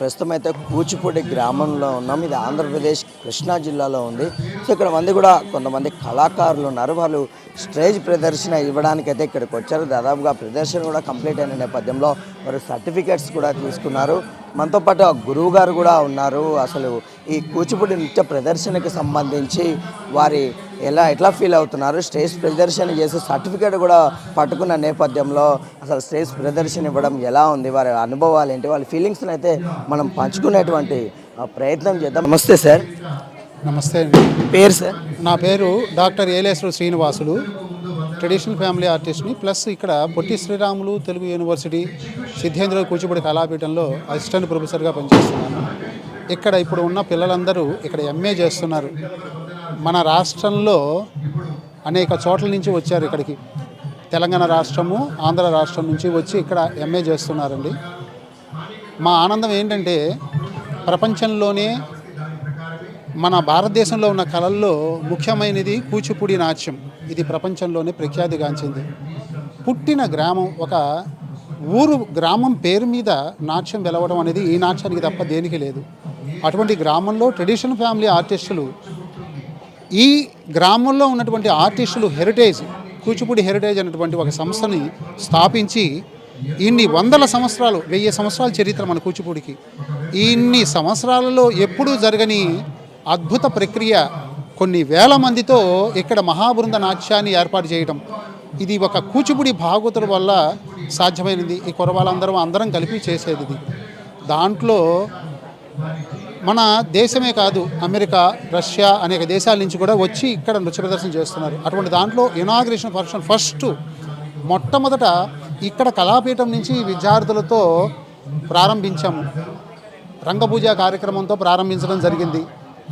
ప్రస్తుతం అయితే కూచిపూడి గ్రామంలో ఉన్నాం. ఇది ఆంధ్రప్రదేశ్ కృష్ణా జిల్లాలో ఉంది. సో ఇక్కడ మంది కూడా కొంతమంది కళాకారులు ఉన్నారు వాళ్ళు స్టేజ్ ప్రదర్శన ఇవ్వడానికైతే ఇక్కడికి వచ్చారు. దాదాపుగా ప్రదర్శన కూడా కంప్లీట్ అయిన నేపథ్యంలో వారు సర్టిఫికేట్స్ కూడా తీసుకున్నారు. మనతో పాటు గురువు గారు కూడా ఉన్నారు. అసలు ఈ కూచిపూడి నృత్య ప్రదర్శనకి సంబంధించి వారి ఎలా ఎట్లా ఫీల్ అవుతున్నారు? స్టేజ్ ప్రదర్శన చేసి సర్టిఫికేట్ కూడా పట్టుకున్న నేపథ్యంలో అసలు స్టేజ్ ప్రదర్శన ఇవ్వడం ఎలా ఉంది? వారి అనుభవాలు ఏంటి? వాళ్ళ ఫీలింగ్స్ని అయితే మనం పంచుకునేటువంటి ప్రయత్నం చేద్దాం. నమస్తే సార్. నమస్తే అండి. పేరు సార్? నా పేరు doctor Eleswara Srinivasulu. Traditional family ఆర్టిస్ట్ని ప్లస్ ఇక్కడ పొట్టి శ్రీరాములు తెలుగు యూనివర్సిటీ సిద్ధేంద్ర కూచిపూడి కళాపీఠంలో అసిస్టెంట్ ప్రొఫెసర్గా పనిచేస్తున్నాను. ఇక్కడ ఇప్పుడు ఉన్న పిల్లలందరూ ఇక్కడ ఎంఏ చేస్తున్నారు. మన రాష్ట్రంలో అనేక చోట్ల నుంచి వచ్చారు ఇక్కడికి. తెలంగాణ రాష్ట్రము ఆంధ్ర రాష్ట్రం నుంచి వచ్చి ఇక్కడ ఎంఏ చేస్తున్నారండి. మా ఆనందం ఏంటంటే ప్రపంచంలోనే మన భారతదేశంలో ఉన్న కళల్లో ముఖ్యమైనది కూచిపూడి నాట్యం. ఇది ప్రపంచంలోనే ప్రఖ్యాతిగాంచింది. పుట్టిన గ్రామం ఒక ఊరు గ్రామం పేరు మీద నాట్యం వెలవడం అనేది ఈ నాట్యానికి తప్ప దేనికి లేదు. అటువంటి గ్రామంలో ట్రెడిషనల్ ఫ్యామిలీ ఆర్టిస్టులు ఈ గ్రామంలో ఉన్నటువంటి ఆర్టిస్టులు హెరిటేజ్ కూచిపూడి హెరిటేజ్ అనేటువంటి ఒక సంస్థని స్థాపించి ఇన్ని వందల సంవత్సరాలు వెయ్యి సంవత్సరాల చరిత్ర మన కూచిపూడికి. ఇన్ని సంవత్సరాలలో ఎప్పుడూ జరగని అద్భుత ప్రక్రియ కొన్ని వేల మందితో ఇక్కడ మహాబృంద నాట్యాన్ని ఏర్పాటు చేయడం ఇది ఒక కూచిపూడి భాగవతుల వల్ల సాధ్యమైనది. ఈ కురవాళ్ళందరం అందరం కలిపి చేసేది దాంట్లో మన దేశమే కాదు అమెరికా రష్యా అనేక దేశాల నుంచి కూడా వచ్చి ఇక్కడ నృత్య ప్రదర్శన చేస్తున్నారు. అటువంటి దాంట్లో ఇనాగ్రేషన్ ఫంక్షన్ ఫస్ట్ మొట్టమొదట ఇక్కడ కళాపీఠం నుంచి విద్యార్థులతో ప్రారంభించాము. రంగపూజ కార్యక్రమంతో ప్రారంభించడం జరిగింది.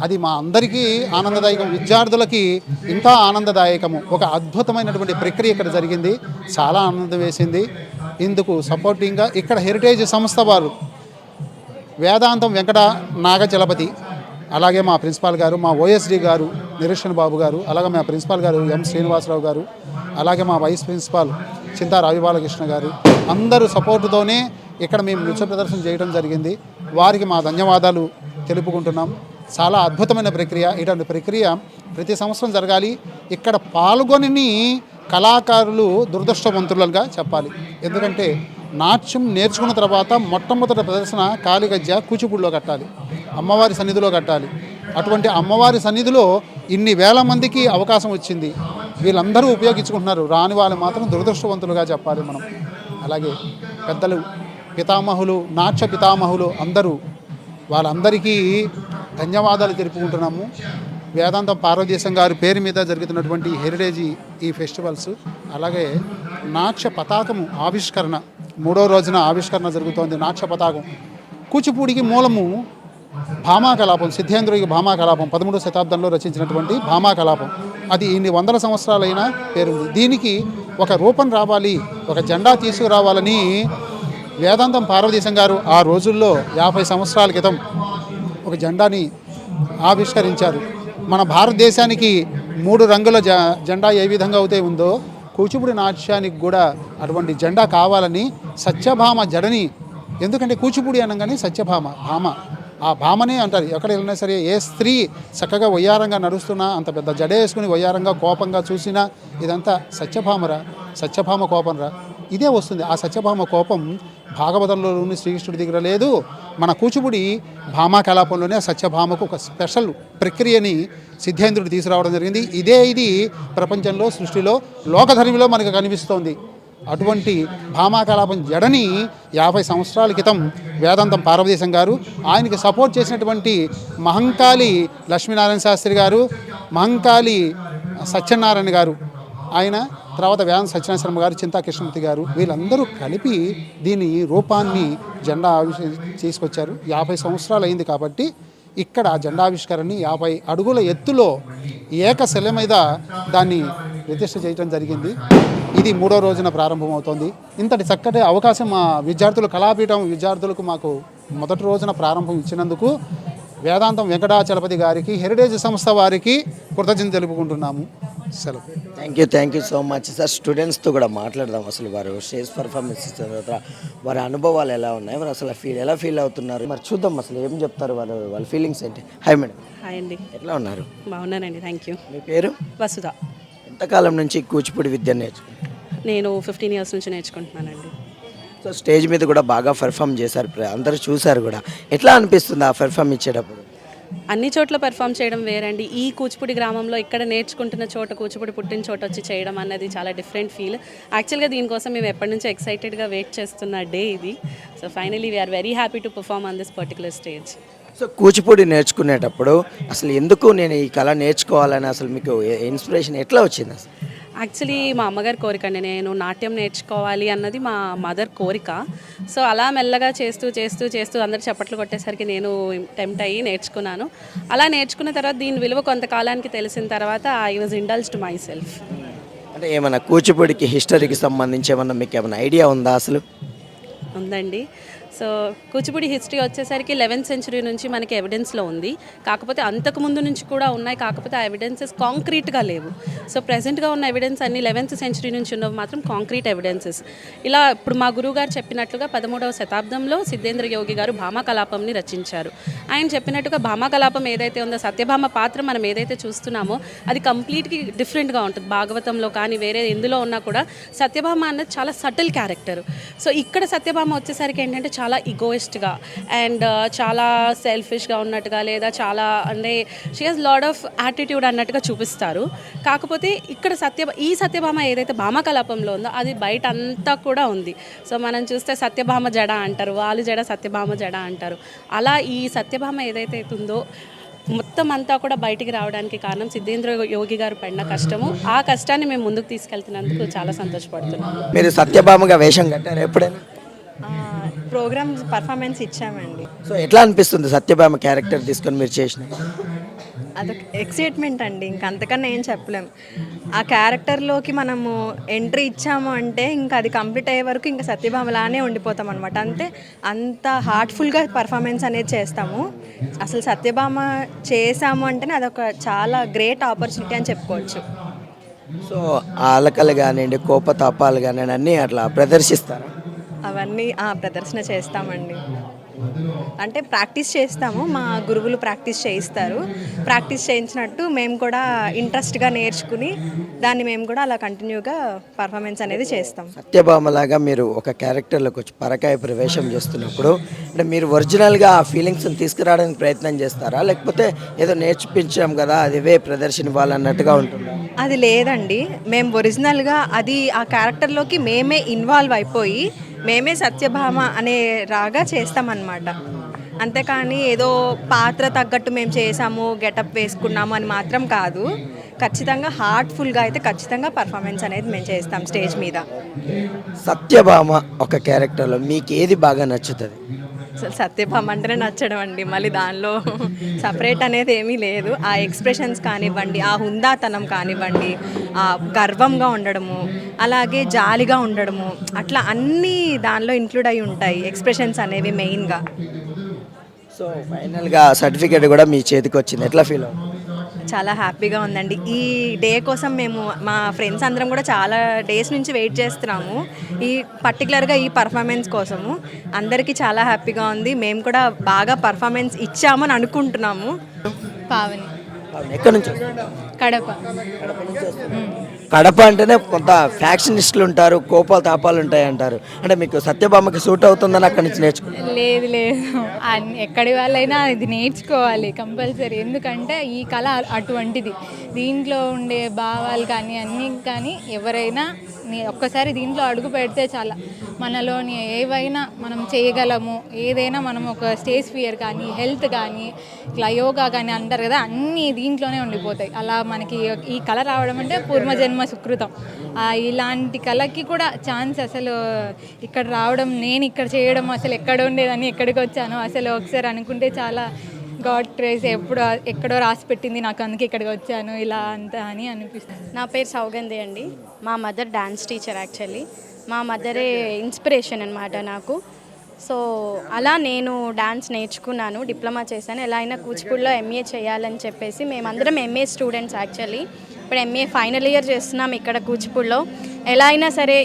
అది మా అందరికీ ఆనందదాయకం. విద్యార్థులకి ఇంకా ఆనందదాయకము. ఒక అద్భుతమైనటువంటి ప్రక్రియ ఇక్కడ జరిగింది. చాలా ఆనందం వేసింది. ఇందుకు సపోర్టింగ్గా ఇక్కడ హెరిటేజ్ సంస్థ వారు వేదాంతం వెంకట నాగచలపతి అలాగే మా ప్రిన్సిపాల్ గారు మా ఓఎస్డి గారు నిరీక్షణ బాబు గారు అలాగే మా ప్రిన్సిపాల్ గారు ఎం శ్రీనివాసరావు గారు అలాగే మా వైస్ ప్రిన్సిపాల్ చింతా రవిబాలకృష్ణ గారు అందరూ సపోర్టుతోనే ఇక్కడ మేము నృత్య ప్రదర్శన చేయడం జరిగింది. వారికి మా ధన్యవాదాలు తెలుపుకుంటున్నాం. చాలా అద్భుతమైన ప్రక్రియ. ఇటువంటి ప్రక్రియ ప్రతి సంవత్సరం జరగాలి. ఇక్కడ పాల్గొని కళాకారులు దురదృష్టవంతులుగా చెప్పాలి. ఎందుకంటే నాట్యం నేర్చుకున్న తర్వాత మొట్టమొదటి ప్రదర్శన కాలిగజ్జ కూచిపూడిలో కట్టాలి. అమ్మవారి సన్నిధిలో కట్టాలి. అటువంటి అమ్మవారి సన్నిధిలో ఇన్ని వేల మందికి అవకాశం వచ్చింది. వీళ్ళందరూ ఉపయోగించుకుంటున్నారు. రాని వాళ్ళు మాత్రం దురదృష్టవంతులుగా చెప్పాలి మనం. అలాగే పెద్దలు పితామహులు నాట్య పితామహులు అందరూ వాళ్ళందరికీ ధన్యవాదాలు తెలుపుకుంటున్నాము. వేదాంత పార్వదేశం గారి పేరు మీద జరుగుతున్నటువంటి హెరిటేజ్ ఈ ఫెస్టివల్స్ అలాగే నాట్య పతాకము ఆవిష్కరణ మూడో రోజున ఆవిష్కరణ జరుగుతోంది నాట్య పతాకం కూచిపూడికి మూలము భామా కలాపం సిద్ధేంద్రుడికి భామా కలాపం పదమూడో శతాబ్దంలో రచించినటువంటి భామా కలాపం అది ఇన్ని వందల సంవత్సరాలైన పేరుంది. దీనికి ఒక రూపం రావాలి ఒక జెండా తీసుకురావాలని వేదాంతం పార్వతీశం గారు ఆ రోజుల్లో యాభై సంవత్సరాల క్రితం ఒక జెండాని ఆవిష్కరించారు. మన భారతదేశానికి మూడు రంగుల జ జెండా ఏ విధంగా అయితే ఉందో కూచిపూడి నాట్యానికి కూడా అటువంటి జెండా కావాలని సత్యభామ జడని. ఎందుకంటే కూచిపూడి అనగానే సత్యభామ భామ. ఆ భామనే అంటారు. ఎక్కడ వెళ్ళినా సరే ఏ స్త్రీ చక్కగా వయ్యారంగా నడుస్తున్నా అంత పెద్ద జడ వేసుకుని వయ్యారంగా కోపంగా చూసినా ఇదంతా సత్యభామరా? సత్యభామ కోపంరా? ఇదే వస్తుంది. ఆ సత్యభామ కోపం భాగవతంలోని శ్రీకృష్ణుడి దగ్గర లేదు. మన కూచిపూడి భామా కలాపంలోనే సత్యభామకు ఒక స్పెషల్ ప్రక్రియని సిద్ధేంద్రుడు తీసుకురావడం జరిగింది. ఇదే ఇది ప్రపంచంలో సృష్టిలో లోకధర్మిలో మనకు కనిపిస్తోంది. అటువంటి భామాకలాపం జడని యాభై సంవత్సరాల క్రితం వేదాంతం పార్వదేశం గారు ఆయనకి సపోర్ట్ చేసినటువంటి మహంకాళి లక్ష్మీనారాయణ శాస్త్రి గారు మహంకాళి సత్యనారాయణ గారు ఆయన తర్వాత వ్యాన్ సత్యనారాయణ గారు చింతా కృష్ణమూర్తి గారు వీళ్ళందరూ కలిపి దీని రూపాన్ని జెండా ఆవిష్క తీసుకొచ్చారు. యాభై సంవత్సరాలు అయింది కాబట్టి ఇక్కడ జెండావిష్కరణని యాభై అడుగుల ఎత్తులో ఏకశిల మీద దాన్ని ప్రతిష్ట చేయడం జరిగింది. ఇది మూడో రోజున ప్రారంభమవుతోంది. ఇంతటి చక్కటి అవకాశం మా విద్యార్థులు కళాపీఠం విద్యార్థులకు మాకు మొదటి రోజున ప్రారంభం ఇచ్చినందుకు వేదాంతం వెంకటాచలపతి గారికి హెరిటేజ్ సంస్థ వారికి కృతజ్ఞత తెలుపుకుంటున్నాము. సెలవు. Thank you thank you so much sir స్టూడెంట్స్తో కూడా మాట్లాడదాం అసలు వారు స్టేజ్ పర్ఫార్మెన్స్ ఇచ్చిన తర్వాత వారి అనుభవాలు ఎలా ఉన్నాయి? మరి అసలు ఫీల్ ఎలా ఫీల్ అవుతున్నారు? మరి చూద్దాం అసలు ఏం చెప్తారు వాళ్ళు వాళ్ళ ఫీలింగ్స్ ఏంటి? హాయ్ మేడం హాయ్ అండి. ఎట్లా ఉన్నారు? బాగున్నానండి థ్యాంక్ యూ మీ పేరు? వసుధ. ఎంతకాలం నుంచి కూచిపూడి విద్య నేర్చుకుంటారు నేను ఫిఫ్టీన్ ఇయర్స్ నుంచి నేర్చుకుంటున్నానండి. సో స్టేజ్ మీద కూడా బాగా పెర్ఫామ్ చేశారు. ప్ర- అందరూ చూశారు కూడా. ఎట్లా అనిపిస్తుంది ఆ పెర్ఫామ్ ఇచ్చేటప్పుడు? అన్ని చోట్ల పెర్ఫామ్ చేయడం వేరండి. ఈ కూచిపూడి గ్రామంలో ఇక్కడ నేర్చుకుంటున్న చోట కూచిపూడి పుట్టిన చోట వచ్చి చేయడం అన్నది చాలా డిఫరెంట్ ఫీల్ యాక్చువల్గా దీనికోసం మేము ఎప్పటి నుంచో ఎక్సైటెడ్గా వెయిట్ చేస్తున్న డే ఇది. So finally we are very happy to perform on this particular stage so Kuchipudi నేర్చుకునేటప్పుడు అసలు ఎందుకు నేను ఈ కళ నేర్చుకోవాలని అసలు మీకు ఇన్స్పిరేషన్ ఎట్లా వచ్చింది అసలు? యాక్చువల్లీ మా అమ్మగారి కోరిక అండి నేను నాట్యం నేర్చుకోవాలి అన్నది మా మదర్ కోరిక. సో అలా మెల్లగా చేస్తూ చేస్తూ చేస్తూ అందరు చప్పట్లు కొట్టేసరికి నేను టెంప్ట్ అయ్యి నేర్చుకున్నాను. అలా నేర్చుకున్న తర్వాత దీని విలువ కొంతకాలానికి తెలిసిన తర్వాత I was indulged to myself అంటే ఏమన్నా కూచిపూడికి హిస్టరీకి సంబంధించి ఏమన్నా మీకు ఏమైనా ఐడియా ఉందా అసలు? ఉందండి. సో కూచిపూడి హిస్టరీ వచ్చేసరికి లెవెన్త్ సెంచరీ నుంచి మనకి ఎవిడెన్స్లో ఉంది. కాకపోతే అంతకు ముందు నుంచి కూడా ఉన్నాయి. కాకపోతే ఆ ఎవిడెన్సెస్ కాంక్రీట్గా లేవు. సో ప్రజెంట్గా ఉన్న ఎవిడెన్స్ అన్ని లెవెన్త్ సెంచరీ నుంచి ఉన్నవి మాత్రం కాంక్రీట్ ఎవిడెన్సెస్ ఇలా ఇప్పుడు మా గురువు గారు చెప్పినట్లుగా పదమూడవ శతాబ్దంలో సిద్ధేంద్ర యోగి గారు భామా కలాపంని రచించారు. ఆయన చెప్పినట్టుగా భామా కలాపం ఏదైతే ఉందో సత్యభామ పాత్ర మనం ఏదైతే చూస్తున్నామో అది కంప్లీట్గా డిఫరెంట్గా ఉంటుంది. భాగవతంలో కానీ వేరే ఎందులో ఉన్నా కూడా సత్యభామ అన్నది చాలా సటిల్ క్యారెక్టర్ సో ఇక్కడ సత్యభామ వచ్చేసరికి ఏంటంటే చాలా ఇగోయిస్ట్గా అండ్ చాలా సెల్ఫిష్గా ఉన్నట్టుగా లేదా చాలా అంటే she has lot of attitude అన్నట్టుగా చూపిస్తారు. కాకపోతే ఇక్కడ సత్య ఈ సత్యభామ ఏదైతే భామ కలాపంలో ఉందో అది బయట అంతా కూడా ఉంది. సో మనం చూస్తే సత్యభామ జడ అంటారు వాళ్ళు జడ సత్యభామ జడ అంటారు. అలా ఈ సత్యభామ ఏదైతే ఉందో మొత్తం అంతా కూడా బయటికి రావడానికి కారణం సిద్ధేంద్ర యోగి గారు పడిన కష్టము. ఆ కష్టాన్ని మేము ముందుకు తీసుకెళ్తున్నందుకు చాలా సంతోషపడుతున్నాము మీరు సత్యభామగా వేషం కట్టారు ఎప్పుడైనా? ప్రోగ్రామ్ పర్ఫార్మెన్స్ ఇచ్చామండి. సో ఎట్లా అనిపిస్తుంది సత్యభామ క్యారెక్టర్ తీసుకొని మీరు చేసిన? అదొక ఎక్సైట్మెంట్ అండి. ఇంక అంతకన్నా ఏం చెప్పలేం. ఆ క్యారెక్టర్లోకి మనము ఎంట్రీ ఇచ్చాము అంటే ఇంకా అది కంప్లీట్ అయ్యే వరకు ఇంకా సత్యభామలానే ఉండిపోతాం అనమాట అంతే అంత హార్ట్ఫుల్గా పర్ఫార్మెన్స్ అనేది చేస్తాము. అసలు సత్యభామ చేసాము అంటేనే అదొక చాలా గ్రేట్ ఆపర్చునిటీ అని చెప్పుకోవచ్చు. సో ఆ అలకలు కానివ్వండి కోపతాపాలు కానివ్వండి అన్నీ అట్లా ప్రదర్శిస్తారు? అవన్నీ ఆ, ప్రదర్శన చేస్తామండి. అంటే ప్రాక్టీస్ చేస్తాము మా గురువులు ప్రాక్టీస్ చేయిస్తారు. ప్రాక్టీస్ చేయించినట్టు మేము కూడా ఇంట్రెస్ట్గా నేర్చుకుని దాన్ని మేము కూడా అలా కంటిన్యూగా పర్ఫార్మెన్స్ అనేది చేస్తాం. సత్యభామలాగా మీరు ఒక క్యారెక్టర్లోకి వచ్చి పరకాయ ప్రవేశం చేస్తున్నప్పుడు అంటే మీరు ఒరిజినల్గా ఆ ఫీలింగ్స్ని తీసుకురావడానికి ప్రయత్నం చేస్తారా? లేకపోతే ఏదో నేర్చుపించాం కదా అది ఇవే ప్రదర్శన ఇవ్వాలన్నట్టుగా ఉంటుందా? అది లేదండి. మేము ఒరిజినల్గా అది ఆ క్యారెక్టర్లోకి మేమే ఇన్వాల్వ్ అయిపోయి మేమే సత్యభామ అనే రాగా చేస్తామన్నమాట. అంతేకాని ఏదో పాత్ర తగ్గట్టు మేము చేసాము గెటప్ వేసుకున్నాము అని మాత్రం కాదు. ఖచ్చితంగా హార్ట్ఫుల్గా అయితే ఖచ్చితంగా పర్ఫార్మెన్స్ అనేది మేము చేస్తాం స్టేజ్ మీద. సత్యభామ ఒక క్యారెక్టర్లో మీకు ఏది బాగా నచ్చుతుంది? అసలు సత్యభామ అంటేనే నచ్చడం అండి. మళ్ళీ దానిలో సపరేట్ అనేది ఏమీ లేదు. ఆ ఎక్స్ప్రెషన్స్ కానివ్వండి ఆ హుందాతనం కానివ్వండి ఆ గర్వంగా ఉండడము అలాగే జాలిగా ఉండడము అట్లా అన్నీ దానిలో ఇంక్లూడ్ అయి ఉంటాయి ఎక్స్ప్రెషన్స్ అనేవి మెయిన్గా సో ఫైనల్గా సర్టిఫికేట్ కూడా మీ చేతికి వచ్చింది. ఎట్లా ఫీల్ అవుతుంది? చాలా హ్యాపీగా ఉందండి. ఈ డే కోసం మేము మా ఫ్రెండ్స్ అందరం కూడా చాలా డేస్ నుంచి వెయిట్ చేస్తున్నాము. ఈ పర్టికులర్గా ఈ పర్ఫార్మెన్స్ కోసము. అందరికీ చాలా హ్యాపీగా ఉంది. మేము కూడా బాగా పర్ఫార్మెన్స్ ఇచ్చామని అనుకుంటున్నాము. పావని. ఎక్కడి నుంచి? కడప. కడప అంటేనే కొంత ఫ్యాక్షనిస్టులు ఉంటారు కోపాలు తాపాలు ఉంటాయి అంటారు. అంటే మీకు సత్యభామకి సూట్ అవుతుందని అక్కడి నుంచి నేర్చుకున్నారు? లేదు లేదు. అన్ని- ఎక్కడి వాళ్ళైనా ఇది నేర్చుకోవాలి కంపల్సరీ. ఎందుకంటే ఈ కళ అటువంటిది. దీంట్లో ఉండే భావాలు కానీ అన్నీ కానీ ఎవరైనా నీ ఒక్కసారి దీంట్లో అడుగు పెడితే చాలా. మనలోని ఏవైనా మనం చేయగలము ఏదైనా మనం ఒక స్టేజ్ ఫియర్ కానీ హెల్త్ కానీ ఇట్లా యోగా కానీ అంటారు కదా అన్నీ దీంట్లోనే ఉండిపోతాయి. అలా మనకి ఈ కళ రావడం అంటే పూర్వజన్మ సుకృతం. ఇలాంటి కళకి కూడా ఛాన్స్ అసలు ఇక్కడ రావడం నేను ఇక్కడ చేయడం అసలు ఎక్కడ ఉండేదని ఎక్కడికి వచ్చాను అసలు ఒకసారి అనుకుంటే చాలా గాడ్ ట్రేస్ ఎప్పుడు ఎక్కడో రాసి పెట్టింది నాకు అందుకే ఇక్కడికి వచ్చాను ఇలా అంతా అని అనిపిస్తుంది. నా పేరు సౌగంధి అండి. మా మదర్ డాన్స్ టీచర్ యాక్చువల్లీ. మా మదరే ఇన్స్పిరేషన్ అనమాట నాకు. సో అలా నేను డాన్స్ నేర్చుకున్నాను డిప్లొమా చేశాను. ఎలా అయినా కూచిపూడిలో ఎంఏ చేయాలని చెప్పేసి మేమందరం ఎంఏ స్టూడెంట్స్ యాక్చువల్లీ. ఇప్పుడు ఎంఏ ఫైనల్ ఇయర్ చేస్తున్నాం ఇక్కడ కూచిపూడిలో. ఎలా అయినా సరే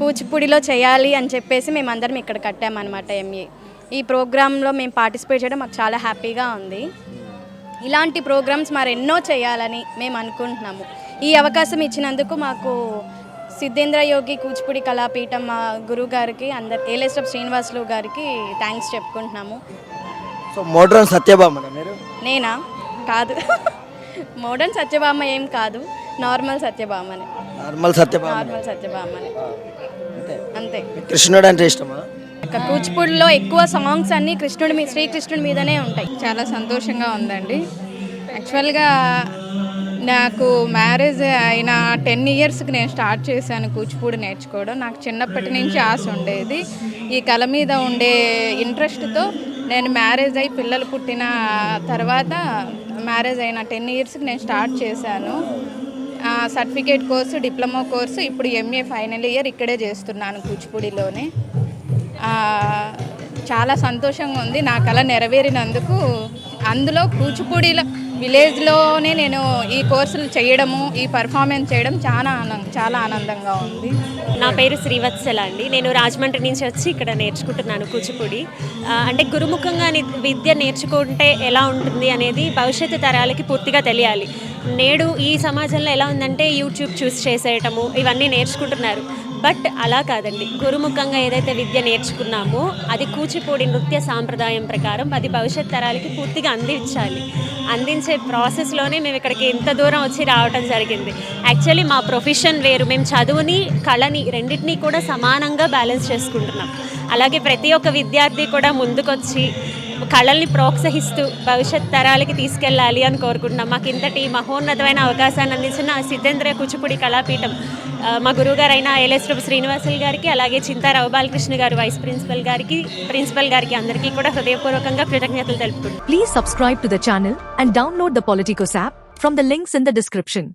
కూచిపూడిలో చేయాలి అని చెప్పేసి మేమందరం ఇక్కడ కట్టామన్నమాట ఎంఏ ఈ ప్రోగ్రాంలో మేము పార్టిసిపేట్ చేయడం మాకు చాలా హ్యాపీగా ఉంది. ఇలాంటి ప్రోగ్రామ్స్ మరెన్నో చేయాలని మేము అనుకుంటున్నాము. ఈ అవకాశం ఇచ్చినందుకు మాకు సిద్ధేంద్ర యోగి కూచిపూడి కళాపీఠం మా గురువు గారికి అందరు ఏలేశ్వర శ్రీనివాసులు గారికి థ్యాంక్స్ చెప్పుకుంటున్నాము. సో మోడ్రన్ సత్యభామన మీరు? నేనా? కాదు. మోడర్న్ సత్యభామ ఏం కాదు. నార్మల్ సత్యభామనే. నార్మల్ సత్యభామ నార్మల్ సత్యభామనే. అంతే. కృష్ణుడు అంటే ఇష్టమా? ఇక కూచిపూడిలో ఎక్కువ సాంగ్స్ అన్నీ కృష్ణుడి మీ శ్రీకృష్ణుడి మీదనే ఉంటాయి. చాలా సంతోషంగా ఉందండి. యాక్చువల్గా నాకు మ్యారేజ్ అయిన టెన్ ఇయర్స్కి నేను స్టార్ట్ చేశాను కూచిపూడి నేర్చుకోవడం. నాకు చిన్నప్పటి నుంచి ఆశ ఉండేది. ఈ కళ మీద ఉండే ఇంట్రెస్ట్తో నేను మ్యారేజ్ అయి పిల్లలు పుట్టిన తర్వాత మ్యారేజ్ అయిన టెన్ ఇయర్స్కి నేను స్టార్ట్ చేశాను. సర్టిఫికేట్ కోర్సు డిప్లొమా కోర్సు ఇప్పుడు ఎంఏ ఫైనల్ ఇయర్ ఇక్కడే చేస్తున్నాను కూచిపూడిలోనే. చాలా సంతోషంగా ఉంది. నా కళ నెరవేరినందుకు అందులో కూచిపూడిలో విలేజ్లోనే నేను ఈ కోర్సులు చేయడము ఈ పర్ఫార్మెన్స్ చేయడం చాలా ఆనందం చాలా ఆనందంగా ఉంది. నా పేరు శ్రీవత్సల అండి. నేను రాజమండ్రి నుంచి వచ్చి ఇక్కడ నేర్చుకుంటున్నాను కూచిపూడి. అంటే గురుముఖంగా ని- విద్య నేర్చుకుంటే ఎలా ఉంటుంది అనేది భవిష్యత్తు తరాలకి పూర్తిగా తెలియాలి. నేడు ఈ సమాజంలో ఎలా ఉందంటే యూట్యూబ్ చూసి చేసేయటము ఇవన్నీ నేర్చుకుంటున్నారు. బట్ అలా కాదండి. గురుముఖంగా ఏదైతే విద్య నేర్చుకున్నామో అది కూచిపూడి నృత్య సాంప్రదాయం ప్రకారం అది భవిష్యత్ తరాలకి పూర్తిగా అందించాలి. అందించే ప్రాసెస్లోనే మేము ఇక్కడికి ఇంత దూరం వచ్చి రావటం జరిగింది. యాక్చువల్లీ మా ప్రొఫెషన్ వేరు. మేము చదువుని కళని రెండింటినీ కూడా సమానంగా బ్యాలెన్స్ చేసుకుంటున్నాం. అలాగే ప్రతి ఒక్క విద్యార్థి కూడా ముందుకొచ్చి కళల్ని ప్రోత్సహిస్తూ భవిష్యత్ తరాలకి తీసుకెళ్ళాలి అని కోరుకుంటున్నాం. మాకు ఇంతటి మహోన్నతమైన అవకాశాన్ని అందించిన సిద్ధేంద్ర కూచిపూడి కళాపీఠం మా గురువుగారైన ఏలేశ్వరపు శ్రీనివాసులు గారికి అలాగే చింతారావు బాలకృష్ణ గారు వైస్ ప్రిన్సిపల్ గారికి ప్రిన్సిపల్ గారికి అందరికీ కూడా హృదయపూర్వకంగా కృతజ్ఞతలు తెలుపుకుంటున్నాం. Please subscribe to the channel and download the Politicos app from the links in the description